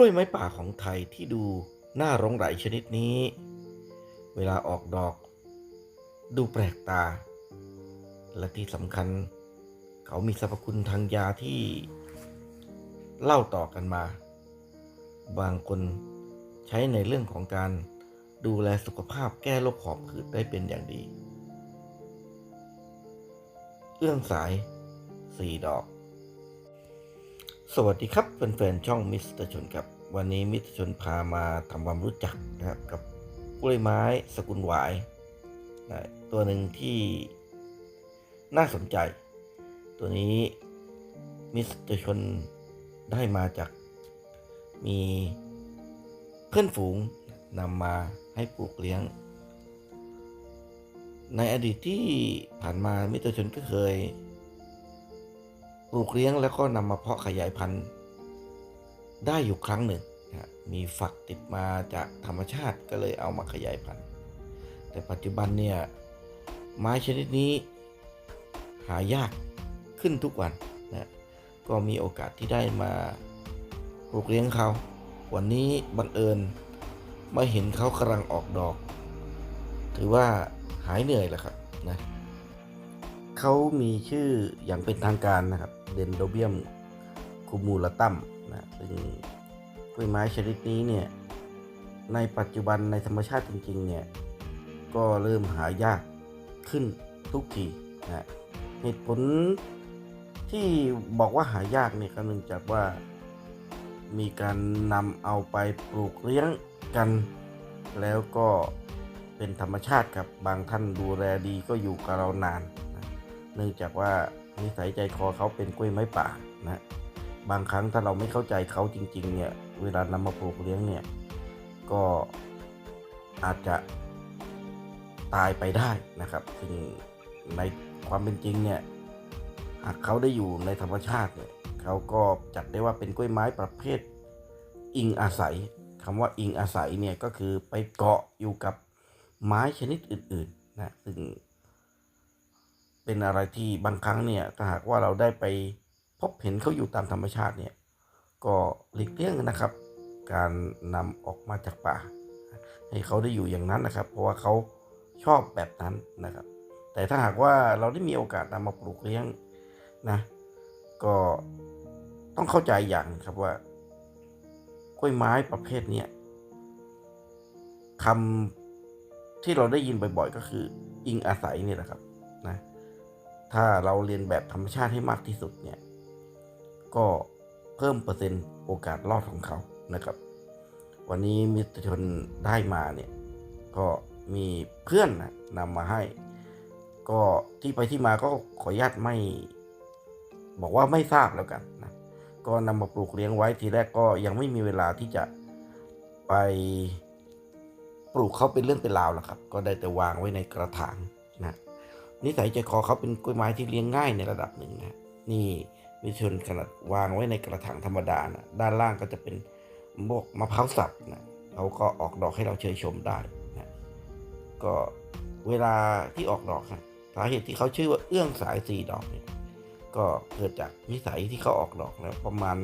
ล้วยไม้ป่าของไทยที่ดูน่าหลงไหลชนิดนี้ เวลาออกดอก ดูแปลกตา และที่สำคัญ เขามีสรรพคุณทางยาที่เล่าต่อกันมา บางคนใช้ในเรื่องของการดูแลสุขภาพแก้โรคหอบหืดได้เป็นอย่างดี เอื้องสายสี่ดอก สวัสดีครับแฟนๆช่องมิสเตอร์ชนครับ วันนี้มิตรชนพามาทำความรู้จักนะครับกับกล้วยไม้สกุลหวายนะตัวหนึ่งที่น่าสนใจ ตัวนี้มิตรชนได้มาจากมีเพื่อนฝูงนำมาให้ปลูกเลี้ยง ในอดีตที่ผ่านมามิตรชนก็เคย ปลูกเลี้ยงแล้วก็นำมาเพาะขยายพันธุ์ ได้อยู่ครั้งหนึ่งนะมีฝักติดมาจากธรรมชาติก็เลยเอามาขยายพันธุ์ แต่ปัจจุบันเนี่ยไม้ชนิดนี้หายากขึ้นทุกวันนะก็มีโอกาสที่ได้มาปลูกเลี้ยงเขา วันนี้บังเอิญมาเห็นเขากำลังออกดอก ถือว่าหายเหนื่อยแล้วครับนะเขามีชื่ออย่างเป็นทางการนะครับ เดนโดเบียมคูมูลตัม นะซึ่งกล้วยไม้ชนิดนี้เนี่ยในปัจจุบันในธรรมชาติจริงๆเนี่ยก็เริ่มหายากขึ้นทุกทีนะเหตุผลที่บอกว่าหายากเนี่ยก็เนื่องจากว่ามีการนำเอาไปปลูกเลี้ยงกัน แล้วก็เป็นธรรมชาติครับบางท่านดูแลดีก็อยู่กับเรานานนะเนื่องจากว่านิสัยใจคอเขาเป็นกล้วยไม้ป่านะ บางครั้งถ้าเราไม่เข้าใจเขาจริง ๆ เนี่ย เวลานำมาปลูกเลี้ยงเนี่ย ก็อาจจะตายไปได้นะครับ ซึ่งในความเป็นจริงเนี่ย หากเขาได้อยู่ในธรรมชาติเนี่ยเขาก็จัดได้ว่าเป็นกล้วยไม้ประเภทอิงอาศัยคำว่าอิงอาศัยเนี่ยก็คือไปเกาะอยู่กับไม้ชนิดอื่นๆนะซึ่งเป็นอะไรที่บางครั้งเนี่ยถ้าหากว่าเราได้ไป พบเห็นเขาอยู่ตามธรรมชาติเนี่ยก็หลีกเลี่ยงนะครับ การนำออกมาจากป่า ให้เขาได้อยู่อย่างนั้นนะครับ เพราะว่าเขาชอบแบบนั้นนะครับ แต่ถ้าหากว่าเราได้มีโอกาสนำมาปลูกเลี้ยงนะ ก็ต้องเข้าใจอย่างครับว่ากล้วยไม้ประเภทนี้คำที่เราได้ยินบ่อย ๆ ก็คือ อิงอาศัยนี่แหละครับนะถ้าเราเรียนแบบธรรมชาติให้มากที่สุดเนี่ย ก็เพิ่มเปอร์เซ็นต์โอกาสรอดของเขานะครับ วันนี้มิตรชนได้มาเนี่ยก็มีเพื่อนนะนำมาให้ ก็ที่ไปที่มาก็ขออนุญาตไม่บอกว่าไม่ทราบแล้วกันนะก็นำมาปลูกเลี้ยงไว้ทีแรกก็ยังไม่มีเวลาที่จะไปปลูกเขาเป็นเรื่องเป็นราวแล้วครับ ก็ได้แต่วางไว้ในกระถางนะนิสัยใจคอเขาเป็นกล้วยไม้ที่เลี้ยงง่ายในระดับหนึ่งนะนี่ มีชนขนาดวางไว้ในกระถางธรรมดานะด้านล่างก็จะเป็นพวกมะพร้าวสับนะเขาก็ออกดอกให้เราเชยชมได้นะก็เวลาที่ออกดอกนะสาเหตุที่เขาชื่อว่าเอื้องสายสี่ดอกเนี่ยก็เกิดจากนิสัยที่เขาออกดอกนะประมาณ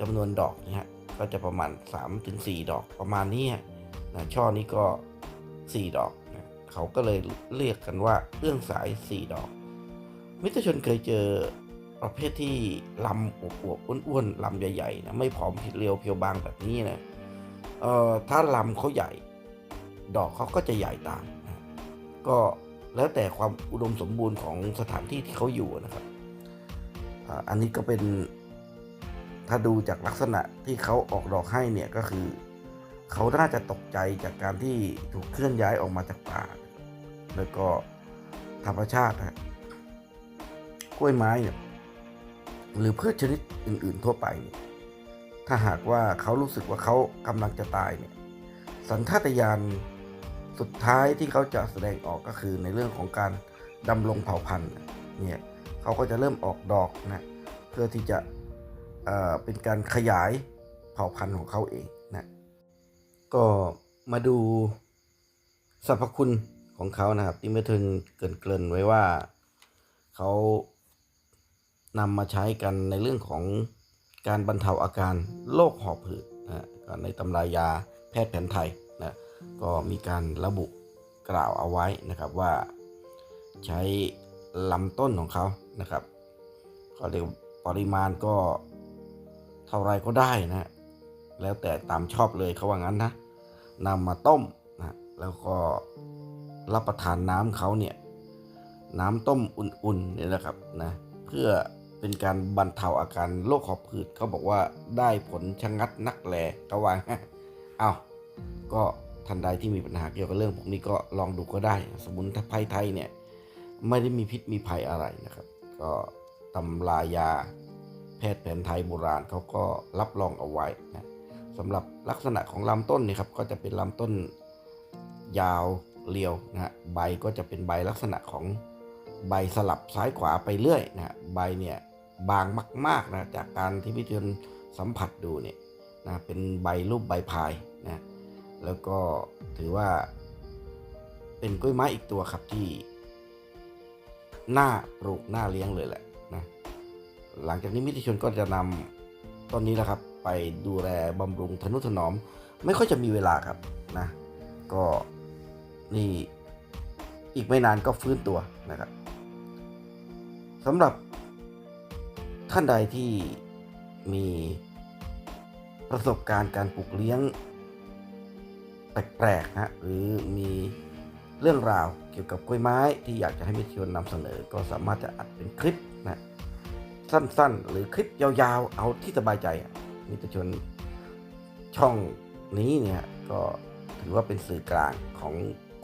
จำนวนดอกนะฮะก็จะประมาณ3-4ถึงดอกประมาณนี้นะช่อนี้ก็ 4 ดอกนะเขาก็เลยเรียกกันว่าเอื้องสาย 4 ดอก มิตรชนเคยเจอ ประเภทที่ลำอวบๆอ้วนๆลำใหญ่ๆนะไม่ผอมผิดเรียวเพียวบางแบบนี้นะเอ่อถ้าลำเขาใหญ่ ดอกเขาก็จะใหญ่ตามนะก็แล้วแต่ความอุดมสมบูรณ์ของสถานที่ที่เขาอยู่นะครับอันนี้ก็เป็นถ้าดูจากลักษณะที่เขาออกดอกให้เนี่ยก็คือ เขาน่าจะตกใจจากการที่ถูกเคลื่อนย้ายออกมาจากป่า แล้วก็ธรรมชาตินะกล้วยไม้เนี่ย หรือพืชชนิดอื่น ๆทั่วไปเนี่ยถ้าหากว่าเขารู้สึกว่าเขากำลังจะตายเนี่ย สัญชาตญาณสุดท้ายที่เขาจะแสดงออกก็คือในเรื่องของการดำรงเผ่าพันธุ์เนี่ยเขาก็จะเริ่มออกดอกนะเพื่อที่จะเเป็นการขยายเผ่าพันธุ์ของเขาเองนะก็มาดูสรรพคุณของเขานะครับที่เมื่อทึงเกินเกินๆไว้ว่าเขา นำมาใช้กันในเรื่องของการบรรเทาอาการโรคหอบหืดนะก็ในตำรายาแพทย์แผนไทยนะก็มีการระบุกล่าวเอาไว้นะครับว่าใช้ลำต้นของเขานะครับเขาเรียกปริมาณก็เท่าไรก็ได้นะแล้วแต่ตามชอบเลยเขาว่างั้นนะนำมาต้มนะแล้วก็รับประทานน้ำเขาเนี่ยน้ำต้มอุ่นๆนี่ยนะครับนะเพื่อ เป็นการบรรเทาอาการโรคหอบหืดเขาบอกว่าได้ผลชะงัดนักแหลก็ว่าเอาก็ท่านใดที่มีปัญหาเกี่ยวกับเรื่องพวกนี้ก็ลองดูก็ได้ สมุนไพรไทยเนี่ยไม่ได้มีพิษมีภัยอะไรนะครับ ก็ตำรายาแพทย์แผนไทยโบราณเขาก็รับรองเอาไว้นะสำหรับลักษณะของลำต้นเนี่ยครับก็จะเป็นลำต้นยาวเรียวนะฮะใบก็จะเป็นใบลักษณะของใบสลับซ้ายขวาไปเรื่อยนะฮะใบเนี่ย บางมากๆนะจากการที่พิจารณาสัมผัสดูเนี่ยนะเป็นใบรูปใบพายนะแล้วก็ถือว่า เป็นกล้วยไม้อีกตัวครับที่น่าปลูกน่าเลี้ยงเลยแหละนะหลังจากนี้มิตรชนก็จะนำต้นนี้แหละครับ ไปดูแลบำรุงทนุถนอม ไม่ค่อยจะมีเวลาครับนะก็นี่อีกไม่นานก็ฟื้นตัวนะครับสำหรับ ท่านใดที่มีประสบการณ์การปลูกเลี้ยง แปลกๆนะหรือมีเรื่องราวเกี่ยวกับกล้วยไม้ที่อยากจะให้มิตรชนนำเสนอ ก็สามารถจะอัดเป็นคลิปนะสั้นๆ หรือคลิปยาวๆ เอาที่สบายใจอะมิตรชนช่องนี้เนี่ยก็ถือว่าเป็นสื่อกลางของ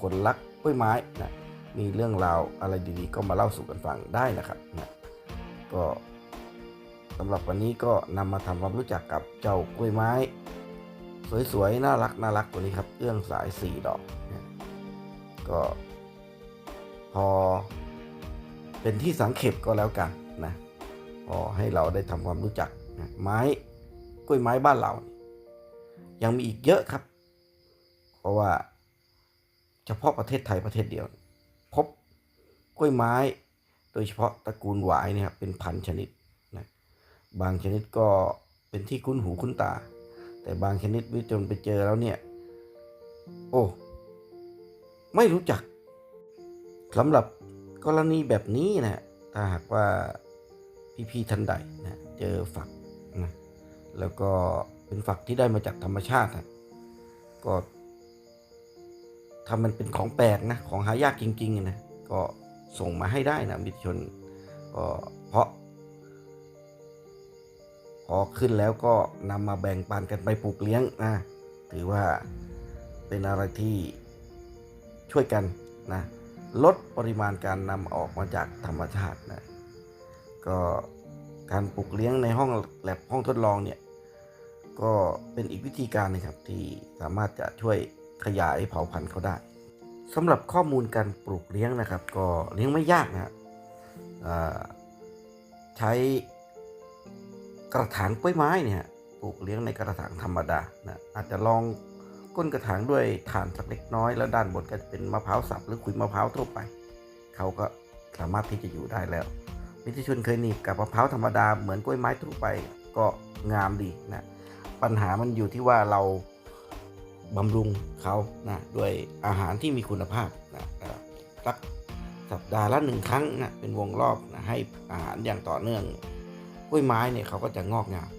คนรักกล้วยไม้นะมีเรื่องราวอะไรดีๆ ก็มาเล่าสู่กันฟังได้นะครับนะก็ สำหรับวันนี้ก็นำมาทำความรู้จักกับเจ้ากล้วยไม้ สวยๆ น่ารักน่ารักตัวนี้ครับ เอื้องสายสี่ดอกก็ พอ เป็นที่สังเขปก็แล้วกันนะพอให้เราได้ทำความรู้จักไม้กล้วยไม้บ้านเรา ยังมีอีกเยอะครับ เพราะว่าเฉพาะประเทศไทยประเทศเดียว พบกล้วยไม้ โดยเฉพาะตระกูลหวายเนี่ยครับเป็นพันชนิด บางชนิดก็เป็นที่คุ้นหูคุ้นตา แต่บางชนิดวิจนไปเจอแล้วเนี่ย โอ้ไม่รู้จักสำหรับกรณีแบบนี้นะถ้าหากว่าพี่ๆท่านใดนะเจอฝักนะแล้วก็เป็นฝักที่ได้มาจากธรรมชาตินะก็ถ้ามันเป็นของแปลกนะของหายากจริงๆนะก็ส่งมาให้ได้นะมิตรชนก็เพราะ พอขึ้นแล้วก็นำมาแบ่งปันกันไปปลูกเลี้ยงนะถือว่าเป็นอะไรที่ช่วยกันนะลดปริมาณการนำออกมาจากธรรมชาตินะก็การปลูกเลี้ยงในห้องแลบห้องทดลองเนี่ยก็เป็นอีกวิธีการนึงครับที่สามารถจะช่วยขยายเผ่าพันธุ์เขาได้สำหรับข้อมูลการปลูกเลี้ยงนะครับ ก็เลี้ยงไม่ยากนะใช้ กระถางกล้วยไม้เนี่ยปลูกเลี้ยงในกระถางธรรมดานะอาจจะลองก้นกระถางด้วยถ่านสักเล็กน้อย แล้วด้านบนก็จะเป็นมะพร้าวสับหรือขุยมะพร้าวทั่วไป เขาก็สามารถที่จะอยู่ได้แล้วมิตรชนเคยหนีบกับมะพร้าวธรรมดาเหมือนกล้วยไม้ทั่วไปก็งามดีนะปัญหามันอยู่ที่ว่าเราบำรุงเขานะด้วยอาหารที่มีคุณภาพนะสักสัปดาห์ละหนึ่งครั้งนะเป็นวงรอบนะให้อาหารอย่างต่อเนื่อง กล้วยไม้เนี่ยเขาก็จะงอกงาม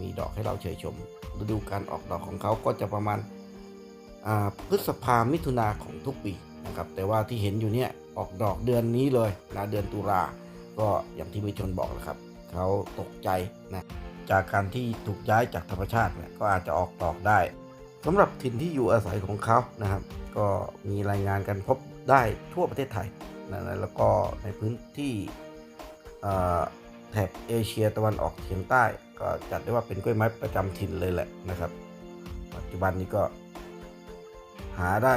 มีดอกให้เราเชยชม ฤดูการออกดอกของเขาก็จะประมาณพฤษภามิถุนาของทุกปีนะครับแต่ว่าที่เห็นอยู่เนี่ยออกดอกเดือนนี้เลยนะเดือนตุลาก็อย่างที่มิชนบอกนะครับเขาตกใจนะจากการที่ถูกย้ายจากธรรมชาติเนี่ยก็อาจจะออกดอกได้สำหรับถิ่นที่อยู่อาศัยของเขานะครับ ก็มีรายงานกันพบได้ทั่วประเทศไทยนะแล้วก็ในพื้นที่ แถบเอเชียตะวันออกเฉียงใต้ ก็จัดได้ว่าเป็นกล้วยไม้ประจำถิ่นเลยแหละนะครับ ปัจจุบันนี้ก็ หาได้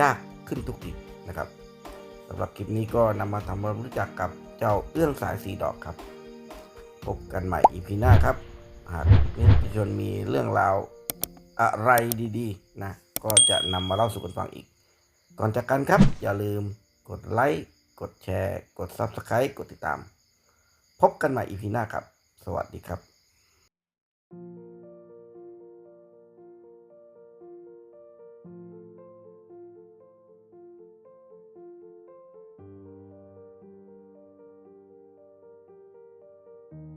ยากขึ้นทุกทีนะครับสำหรับคลิปนี้ก็นำมาทำความรู้จักกับเจ้าเอื้องสายสีดอกครับ พบกันใหม่อีพีหน้าครับ หากมิตรชนมีเรื่องราวอะไรดีๆนะก็จะนำมาเล่าสู่กันฟังอีก ก่อนจากกันครับ อย่าลืมกดไลค์ กดแชร์ กด Subscribe กดติดตาม พบกันใหม่อีพีหน้าครับ สวัสดีครับ